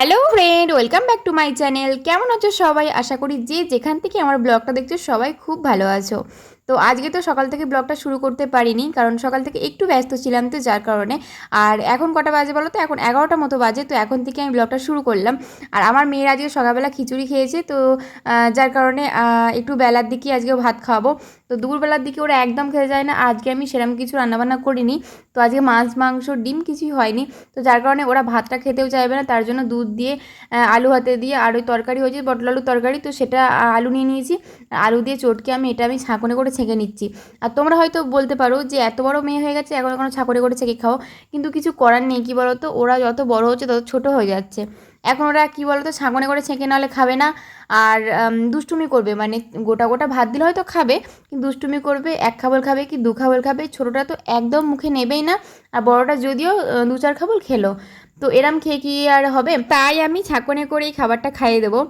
Hello friend welcome back to my channel কেমন আছো সবাই? আশা করি যে যেখান থেকে আমার ব্লগটা দেখছ, সবাই খুব ভালো আছো। তো আজকে তো সকাল থেকে ব্লগটা শুরু করতে পারিনি, কারণ সকাল থেকে একটু ব্যস্ত ছিলাম তো যার কারণে। আর এখন কটা বাজে বলো তো? এখন এগারোটা মতো বাজে, তো এখন থেকে আমি ব্লগটা শুরু করলাম। আর আমার মেয়ের আজকে সকালবেলা খিচুড়ি খেয়েছে, তো যার কারণে একটু বেলার দিকে আজকে ভাত খাওয়াবো তো দুপুরবেলার দিকে ওরা একদম খেতে যায় না আজকে আমি সেরকম কিছু রান্নাবান্না করিনি। তো আজকে মাছ, মাংস, ডিম কিছুই হয়নি। তো যার কারণে ওরা ভাতটা খেতেও চাইবে না, তার জন্য দুধ দিয়ে আলু হাতে দিয়ে, আর ওই তরকারি হয়েছে বটল আলুর তরকারি, তো সেটা আলু নিয়ে নিয়েছি। আলু দিয়ে চটকে আমি, এটা আমি ছাঁকনে করে ছেঁকে নিচ্ছি। আর তোমরা হয়তো বলতে পারো যে এত বড় মেয়ে হয়ে গেছে, এখন এখনও ছাঁকনে করে ছেঁকে খাও। কিন্তু কিছু করার নেই, কী বলো তো ওরা যত বড় হচ্ছে তত ছোট হয়ে যাচ্ছে। এখন ওরা কী বলো তো ছাঁকনে করে ছেঁকে নাহলে খাবে না। আর দুষ্টুমি করবে। মানে গোটা গোটা ভাত দিলে হয়তো খাবে, কিন্তু দুষ্টুমি করবে, এক খাবল খাবে কি দু খাবল খাবে, ছোটোটা তো একদম মুখে নেবেই না। আর বড়টা যদিও দু চার খাবল খেলো। তো এরম খেয়ে কি আর হবে? তাই আমি ছাঁকনে করেই খাবারটা খাইয়ে দেবো।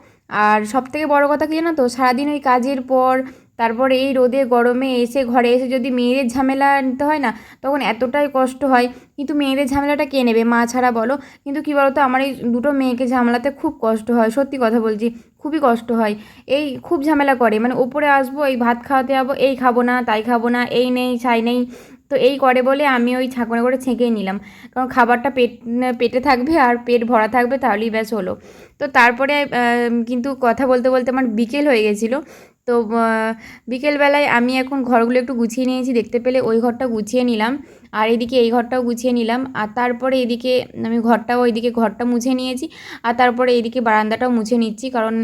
আর সব থেকে বড় কথা কি জানো তো? সারাদিন ওই কাজের পর তারপর এই রোদে, গরমে এসে ঘরে এসে যদি মেয়েদের ঝামেলা নিতে হয় না, তখন এতটাই কষ্ট হয়। কিন্তু মেয়েদের ঝামেলাটা কে নেবে? মা ছাড়া বলো। কিন্তু কী বলতো, আমার এই দুটো মেয়েকে ঝামেলাতে খুব কষ্ট হয়। সত্যি কথা বলছি, খুবই কষ্ট হয়। এই খুব ঝামেলা করে। মানে ওপরে আসব, এই ভাত খাওয়াতে যাব, এই খাব না, তাই খাব না, এই নেই, ছাই নেই। তো এই করে বলে আমি ওই ছাঁকনে করে ছেঁকেই নিলাম। কারণ খাবারটা পেট, পেটে থাকবে আর পেট ভরা থাকবে, তাহলেই ব্যাস হলো। তো তারপরে কিন্তু কথা বলতে বলতে আমার বিকেল হয়ে গেছিল। তো বিকেলবেলায় আমি এখন ঘরগুলো একটু গুছিয়ে নিয়েছি, দেখতে পেলে ওই ঘরটা গুছিয়ে নিলাম। আর এদিকে এই ঘরটাও গুছিয়ে নিলাম। আর তারপরে এদিকে আমি ঘরটাও, ওইদিকে ঘরটা মুছে নিয়েছি। আর তারপরে এদিকে বারান্দাটাও মুছে নিচ্ছি। কারণ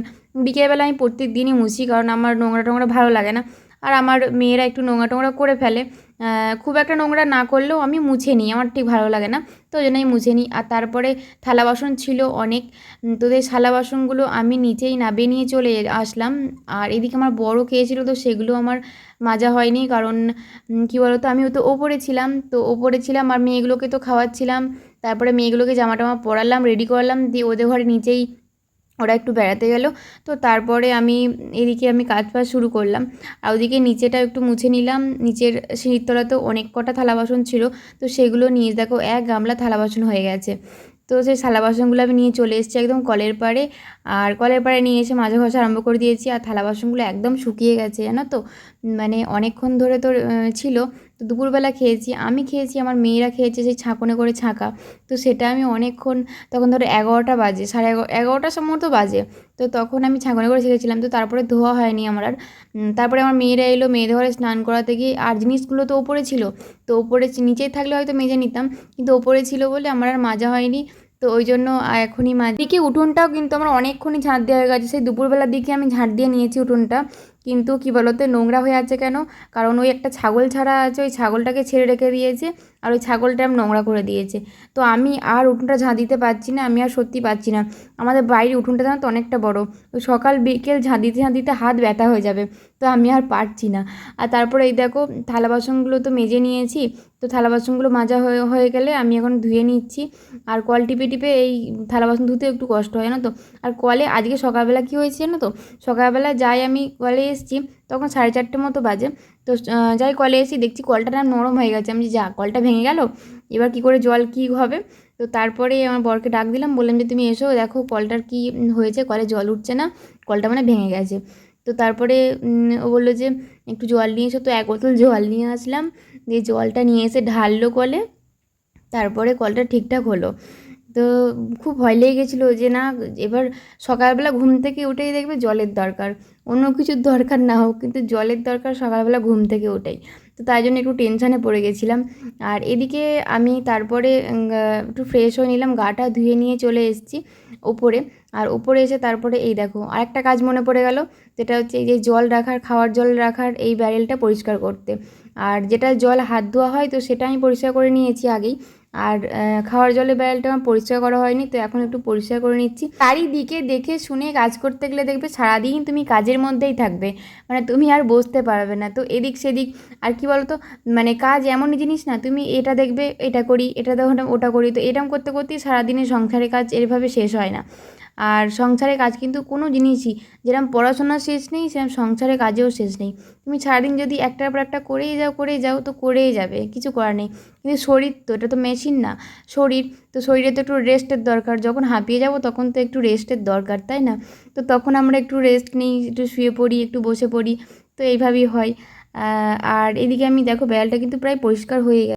বিকেলবেলা আমি প্রত্যেক দিনই মুছি, কারণ আমার নোংরা টোংরা ভালো লাগে না। আর আমার মেয়েরা একটু নোংরা টোংরা করে ফেলে। খুব একটা নোংরা না করলেও আমি মুছে নিই, আমার ঠিক ভালো লাগে না। তো ওই জন্যই মুছে নিই। আর তারপরে থালা বাসন ছিল অনেক। তো তোদের থালা বাসনগুলো আমি নিচেই নাবিয়ে নিয়ে চলে আসলাম। আর এদিকে আমার বড় খেয়েছিল তো সেগুলো আমার মাজা হয়নি। কারণ কী বলতো, আমি তো ওপরে ছিলাম। তো ওপরে ছিলাম আর মেয়েগুলোকে তো খাওয়াচ্ছিলাম। তারপরে মেয়েগুলোকে জামা টামা পরালাম রেডি করলাম। দিয়ে ওদের ঘরে নিচেই ওরা একটু বেড়াতে গেল। তো তারপরে আমি এদিকে আমি কাজ বাজ শুরু করলাম। আর ওদিকে নিচেটা একটু মুছে নিলাম। নিচের তলাতেও অনেক কটা থালা বাসন ছিল। তো সেগুলো নিয়ে দেখো, এক গামলা থালা বাসন হয়ে গেছে। তো সেই থালা বাসনগুলো আমি নিয়ে চলে এসেছি একদম কলের পাড়ে। আর কলের পাড়ে নিয়ে এসে মাঝে ঘষা আরম্ভ করে দিয়েছি। আর থালা বাসনগুলো একদম শুকিয়ে গেছে, জানো তো? মানে অনেকক্ষণ ধরে তো ছিল। তো দুপুরবেলা খেয়েছি, আমি খেয়েছি, আমার মেয়েরা খেয়েছে সেই ছাঁকনে করে ছাঁকা। তো সেটা আমি অনেকক্ষণ, তখন ধরো এগারোটা বাজে, সাড়ে এগারো, এগারোটার সম্ভবত বাজে। তো তখন আমি ছাঁকনে করে ছেঁকেছিলাম, তো তারপরে ধোয়া হয়নি আমার আর। তারপরে আমার মেয়েরা এলো মেয়েদের ঘরে স্নান করাতে গিয়ে, আর জিনিসগুলো তো ওপরে ছিল। তো ওপরে নিচেই থাকলে হয়তো মেজে নিতাম, কিন্তু ওপরে ছিল বলে আমার আর মাজা হয়নি। তো ওই জন্য এখনই মাঝ দিকে উঠোনটাও কিন্তু আমার অনেকক্ষণই ঝাঁট দেওয়া হয়ে গেছে। সেই দুপুরবেলার দিকে আমি ঝাঁট দিয়ে নিয়েছি উঠোনটা। কিন্তু কি বলতো, নোংরা হয়ে আছে কেন? কারণ ওই একটা ছাগল ছাড়া আছে, ওই ছাগলটাকে ছেড়ে রেখে দিয়েছে। আর ওই ছাগলটা আমি নোংরা করে দিয়েছে। তো আমি আর উঠোনটা ঝাঁ দিতে পারছি না, আমি আর সত্যি পাচ্ছি না। আমাদের বাইরের উঠোনটা জানো তো অনেকটা বড়। তো সকাল বিকেল ঝাঁ দিতে ঝাঁ দিতে হাত ব্যথা হয়ে যাবে। তো আমি আর পারছি না। আর তারপরে এই দেখো থালা বাসনগুলো তো মেজে নিয়েছি। তো থালা বাসনগুলো মাজা হয়ে হয়ে গেলে আমি এখন ধুয়ে নিচ্ছি। আর কল টিপে টিপে এই থালা বাসন ধুতে একটু কষ্ট হয় না তো। আর কলে আজকে সকালবেলা কী হয়েছে জানো তো? সকালবেলা যাই আমি কলে এসেছি, তখন সাড়ে চারটে মতো বাজে। তো যাই কলে এসেছি দেখছি কলটা না নরম হয়ে গেছে। আমি যে, যা কলটা ভেঙে গেল? এবার কি করে জল কী হবে? তো তারপরে আমার বরকে ডাক দিলাম বললাম যে তুমি এসো দেখো কলটার কি হয়েছে কলে জল উঠছে না কলটা মানে ভেঙে গেছে। তো তারপরে ও বলল যে একটু জল নিয়ে এসো। তো এক বোতল জল নিয়ে আসলাম দিয়ে জলটা নিয়ে এসে ঢাললো কলে। তারপরে কলটা ঠিকঠাক হলো। তো খুব ভয় লেগে গেছিল যে না, এবার সকালবেলা ঘুম থেকে উঠেই দেখবে জলের দরকার। অন্য কিছুর দরকার না হোক, কিন্তু জলের দরকার সকালবেলা ঘুম থেকে উঠেই তো তাই জন্য একটু টেনশানে পড়ে গেছিলাম। আর এদিকে আমি তারপরে একটু ফ্রেশ হয়ে নিলাম গাটা ধুয়ে নিয়ে চলে এসেছি ওপরে। আর ওপরে এসে তারপরে এই দেখো, আরেকটা কাজ মনে পড়ে গেল, যেটা হচ্ছে এই যে জল রাখার, খাওয়ার জল রাখার এই ব্যারেলটা পরিষ্কার করতে। আর যেটা জল হাত ধোয়া হয়, তো সেটা আমি পরিষ্কার করে নিয়েছি আগেই। আর খাওয়ার জলের ব্যারেলটা আমার পরিষ্কার করা হয়নি, তো এখন একটু পরিষ্কার করে নিচ্ছি। চারিদিকে দেখে শুনে কাজ করতে গেলে দেখবে সারাদিন তুমি কাজের মধ্যেই থাকবে মানে তুমি আর বসতে পারবে না। তো এদিক সেদিক, আর কি বলতো মানে কাজ এমন জিনিস না, তুমি এটা দেখবে, এটা করি, এটা দেখো, ওটা করি। তো এরম করতে করতেই সারাদিনের সংসারের কাজ এভাবে শেষ হয় না। আর সংসারের কাজ কিন্তু কোনো জিনিসই যেরকম পড়াশোনার শেষ নেই সেরকম সংসারের কাজেও শেষ নেই। তুমি সারাদিন যদি একটার পর একটা করেই যাও করেই যাও, তো করেই যাবে, কিছু করার নেই। কিন্তু শরীর তো, এটা তো মেশিন না। শরীর, তো শরীরে তো একটু রেস্টের দরকার। যখন হাঁপিয়ে যাব, তখন তো একটু রেস্টের দরকার, তাই না? তো তখন আমরা একটু রেস্ট নিই, একটু শুয়ে পড়ি, একটু বসে পড়ি, তো এইভাবেই হয়। আর এদিকে আমি, দেখো, বেড়ালটা কিন্তু প্রায় পরিষ্কার হয়ে গেছে।